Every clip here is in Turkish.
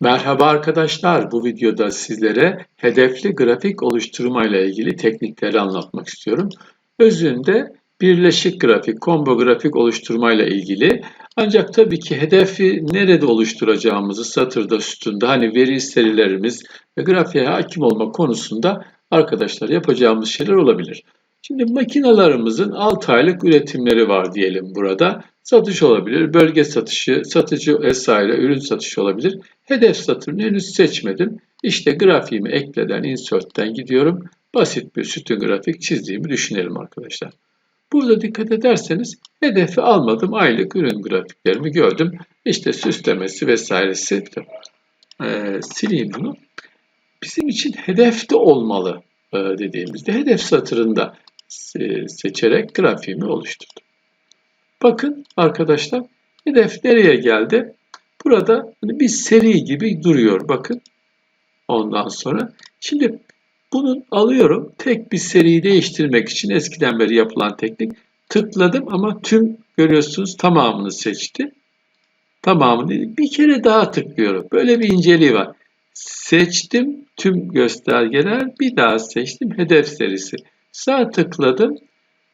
Merhaba arkadaşlar. Bu videoda sizlere hedefli grafik oluşturma ile ilgili teknikleri anlatmak istiyorum. Özünde birleşik grafik, combo grafik oluşturma ile ilgili. Ancak tabii ki hedefi nerede oluşturacağımızı satırda, sütunda, hani veri serilerimiz ve grafiğe hakim olma konusunda arkadaşlar yapacağımız şeyler olabilir. Şimdi makinalarımızın 6 aylık üretimleri var diyelim burada. Satış olabilir, bölge satışı, satıcı vesaire, ürün satışı olabilir. Hedef satırını henüz seçmedim. İşte grafiğimi ekleden, insert'ten gidiyorum. Basit bir sütun grafik çizdiğimi düşünelim arkadaşlar. Burada dikkat ederseniz hedefi almadım. Aylık ürün grafiklerimi gördüm. İşte süslemesi vesairesi. Ee, sileyim bunu. Bizim için hedefte olmalı e, dediğimizde hedef satırında seçerek grafiğimi oluşturdum. Bakın arkadaşlar hedef nereye geldi? Burada hani bir seri gibi duruyor bakın. Ondan sonra şimdi bunu alıyorum. Tek bir seriyi değiştirmek için eskiden beri yapılan teknik. Tıkladım ama tüm görüyorsunuz tamamını seçti. Tamamını. Bir kere daha tıklıyorum. Böyle bir inceliği var. Seçtim tüm göstergeler. Bir daha seçtim hedef serisi. Sağ tıkladım.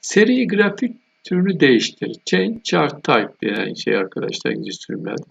Seri grafik türünü değiştir. Change chart type denen şey arkadaşlar İngiliz sürümlerde.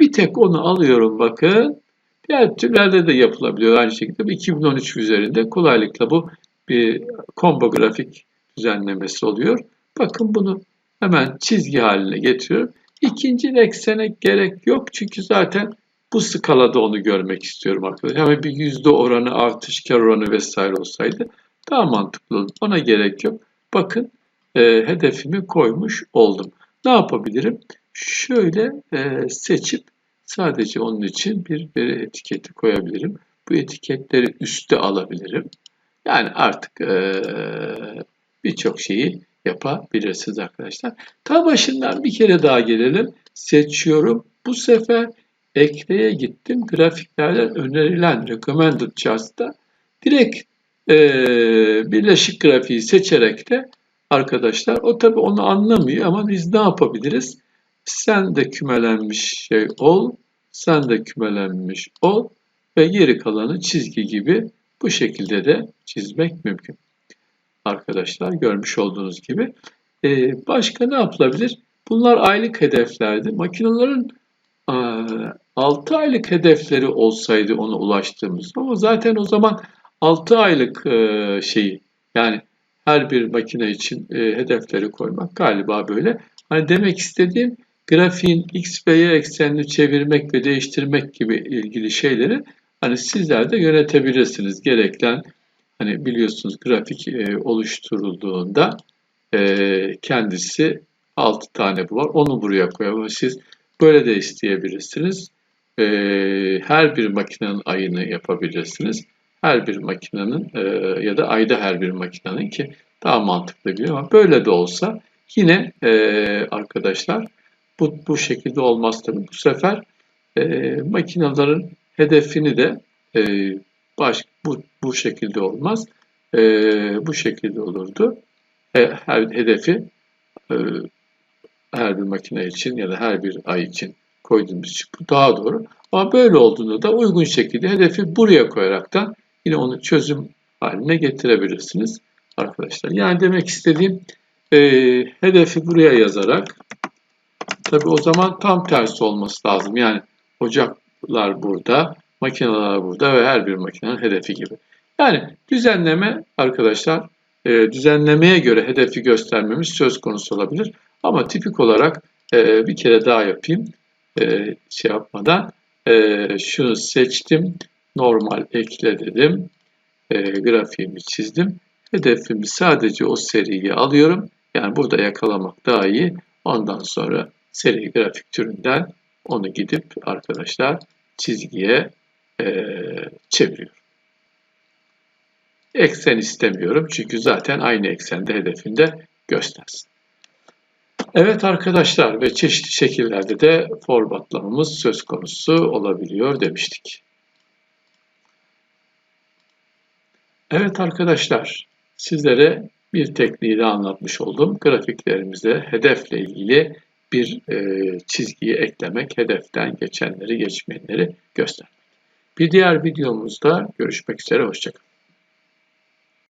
Bir tek onu alıyorum bakın. Diğer türlerde de yapılabiliyor aynı şekilde. 2013 üzerinde kolaylıkla bu bir combo grafik düzenlemesi oluyor. Bakın bunu hemen çizgi haline getiriyorum. İkinci eksene gerek yok çünkü zaten bu skalada onu görmek istiyorum arkadaşlar. Hemen bir yüzde oranı, artış, kar oranı vesaire olsaydı daha mantıklı olur. Ona gerek yok. Bakın e, hedefimi koymuş oldum. Ne yapabilirim? Şöyle e, seçip sadece onun için bir veri etiketi koyabilirim. Bu etiketleri üste alabilirim. Yani artık e, birçok şeyi yapabilirsiniz arkadaşlar. Ta başından bir kere daha gelelim. Seçiyorum. Bu sefer ekleye gittim. Grafiklerden önerilen recommended charts'ta direkt e, birleşik grafiği seçerek de arkadaşlar o tabi onu anlamıyor ama biz ne yapabiliriz? Sen de kümelenmiş şey ol, sen de kümelenmiş ol ve geri kalanı çizgi gibi bu şekilde de çizmek mümkün. Arkadaşlar görmüş olduğunuz gibi. Ee, başka ne yapılabilir? Bunlar aylık hedeflerdi. Makinelerin 6 aylık hedefleri olsaydı ona ulaştığımız ama zaten o zaman 6 aylık e, şeyi yani her bir makine için e, hedefleri koymak galiba böyle. Hani demek istediğim grafiğin x ve y eksenini çevirmek ve değiştirmek gibi ilgili şeyleri hani sizler de yönetebilirsiniz. Gereklen hani biliyorsunuz grafik e, oluşturulduğunda e, kendisi 6 tane bu var. Onu buraya koyalım. Siz böyle de isteyebilirsiniz. E, her bir makinenin ayını yapabilirsiniz her bir makinenin e, ya da ayda her bir makinenin ki daha mantıklı geliyor ama böyle de olsa yine e, arkadaşlar bu, bu şekilde olmaz tabii. Bu sefer e, makinelerin hedefini de e, baş, bu, bu şekilde olmaz. E, bu şekilde olurdu. E, her hedefi e, her bir makine için ya da her bir ay için koyduğumuz için bu daha doğru. Ama böyle olduğunda da uygun şekilde hedefi buraya koyaraktan yine onu çözüm haline getirebilirsiniz arkadaşlar. Yani demek istediğim e, hedefi buraya yazarak tabi o zaman tam tersi olması lazım. Yani ocaklar burada, makineler burada ve her bir makinenin hedefi gibi. Yani düzenleme arkadaşlar e, düzenlemeye göre hedefi göstermemiz söz konusu olabilir. Ama tipik olarak e, bir kere daha yapayım. E, şey yapmadan e, şunu seçtim normal ekle dedim. E, grafiğimi çizdim. Hedefimi sadece o seriyi alıyorum. Yani burada yakalamak daha iyi. Ondan sonra seri grafik türünden onu gidip arkadaşlar çizgiye e, çeviriyorum. Eksen istemiyorum çünkü zaten aynı eksende hedefinde göstersin. Evet arkadaşlar ve çeşitli şekillerde de formatlamamız söz konusu olabiliyor demiştik. Evet arkadaşlar, sizlere bir tekniği de anlatmış oldum. Grafiklerimize hedefle ilgili bir e, çizgiyi eklemek, hedeften geçenleri geçmeyenleri göstermek. Bir diğer videomuzda görüşmek üzere. Hoşçakalın.